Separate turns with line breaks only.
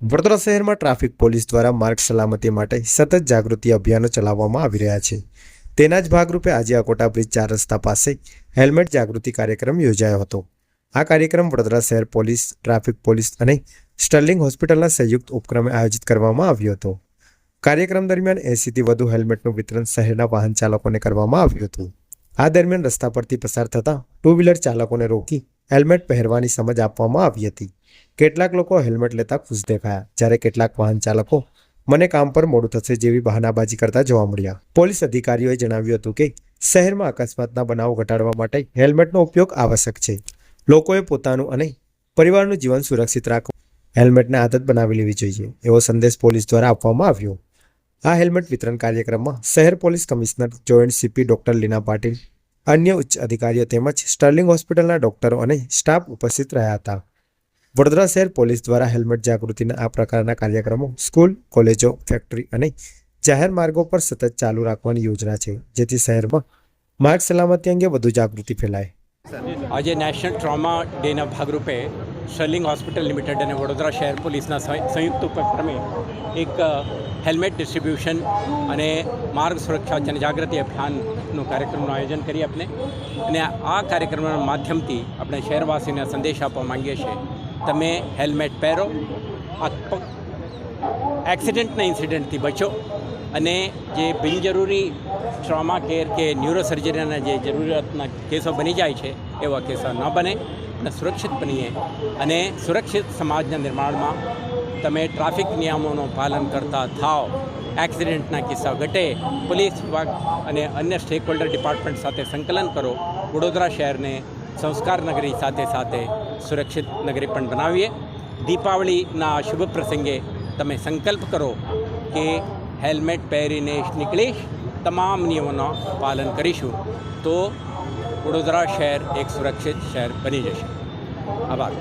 વડોદરા શહેરમાં traffic police દ્વારા માર્ગ સલામતી માટે સતત જાગૃતિ અભિયાનો ચલાવવામાં આવી રહ્યા છે. તેના જ ભાગરૂપે આજે અકોટા બ્રિજ ચાર રસ્તા પાસે હેલ્મેટ જાગૃતિ કાર્યક્રમ યોજાયો હતો. આ કાર્યક્રમ વડોદરા શહેર પોલીસ, ટ્રાફિક પોલીસ અને સ્ટર્લિંગ હોસ્પિટલના સંયુક્ત ઉપક્રમે આયોજિત કરવામાં આવ્યો હતો. કાર્યક્રમ દરમિયાન એંસીથી વધુ હેલ્મેટનું વિતરણ શહેરના વાહન ચાલકોને કરવામાં આવ્યું હતું. આ દરમિયાન રસ્તા પરથી પસાર થતા ટુ વ્હીલર ચાલકોને રોકી હેલ્મેટ પહેરવાની સમજ આપવામાં આવી હતી. કેટલાક લોકો હેલ્મેટ લેતા ખુશ દેખાયા. જ્યારે કેટલાક વાહન ચાલકો, મને કામ પર મોડું થશે જેવી બહાનાબાજી કરતા જોવા મળ્યા. પોલીસ અધિકારીઓએ જણાવ્યું હતું કે, શહેરમાં અકસ્માતના બનાવો ઘટાડવા માટે હેલ્મેટનો ઉપયોગ આવશ્યક છે. લોકોએ પોતાનું અને પરિવારનું જીવન સુરક્ષિત રાખવું. હેલ્મેટને આદત બનાવી લેવી જોઈએ. એવો સંદેશ પોલીસ દ્વારા આપવામાં આવ્યો. આ હેલ્મેટ વિતરણ કાર્યક્રમમાં શહેર police commissioner joint CP doctor Leena Patil, અન્ય ઉચ્ચ અધિકારીઓ તેમજ સ્ટર્લિંગ હોસ્પિટલના ડોક્ટરો અને સ્ટાફ ઉપસ્થિત રહ્યા હતા. વડોદરા શહેર પોલીસ દ્વારા હેલ્મેટ જાગૃતિના આ પ્રકારના કાર્યક્રમો સ્કૂલ, કોલેજો, ફેક્ટરી અને જાહેર માર્ગો પર સતત ચાલુ રાખવાની યોજના છે, જેથી શહેરમાં માર્ગ સલામતી અંગે વધુ જાગૃતિ ફેલાય.
આજે નેશનલ ટ્રોમા ડેના ભાગરૂપે શર્લિંગ હોસ્પિટલ લિમિટેડ અને વડોદરા શહેર પોલીસના સંય- સંયુક્ત ઉપક્રમે એક હેલ્મેટ ડિસ્ટ્રીબ્યુશન અને માર્ગ સુરક્ષા જનજાગૃતિ અભિયાનનું કાર્યક્રમનું આયોજન કરી આપણે અને આ કાર્યક્રમના માધ્યમથી આપણે શહેરવાસીને સંદેશ આપવા માંગીએ છીએ. તમે હેલ્મેટ પહેરો એક્સિડન્ટના ઇન્સિડન્ટથી બચો અને જે બિનજરૂરી ટ્રોમા કેર કે ન્યુરોસર્જરીના જે જરૂરિયાતના કેસો બની જાય છે, એવા કેસો ન બને અને સુરક્ષિત બનીએ અને સુરક્ષિત સમાજના નિર્માણમાં તમે ટ્રાફિક નિયમોનું પાલન કરતા થાઓ, એક્સિડન્ટના કિસ્સા ઘટે, પોલીસ વિભાગ અને અન્ય સ્ટેક હોલ્ડર ડિપાર્ટમેન્ટ સાથે સંકલન કરો, વડોદરા શહેરને સંસ્કાર નગરી સાથે સાથે સુરક્ષિત નગરી પણ બનાવીએ. દીપાવલીના શુભ પ્રસંગે તમે સંકલ્પ કરો કે હેલ્મેટ પહેરીને નીકળીશ, તમામ નિયમોનું પાલન કરીશું, તો વડોદરા શહેર એક સુરક્ષિત શહેર બની જશે. આભાર.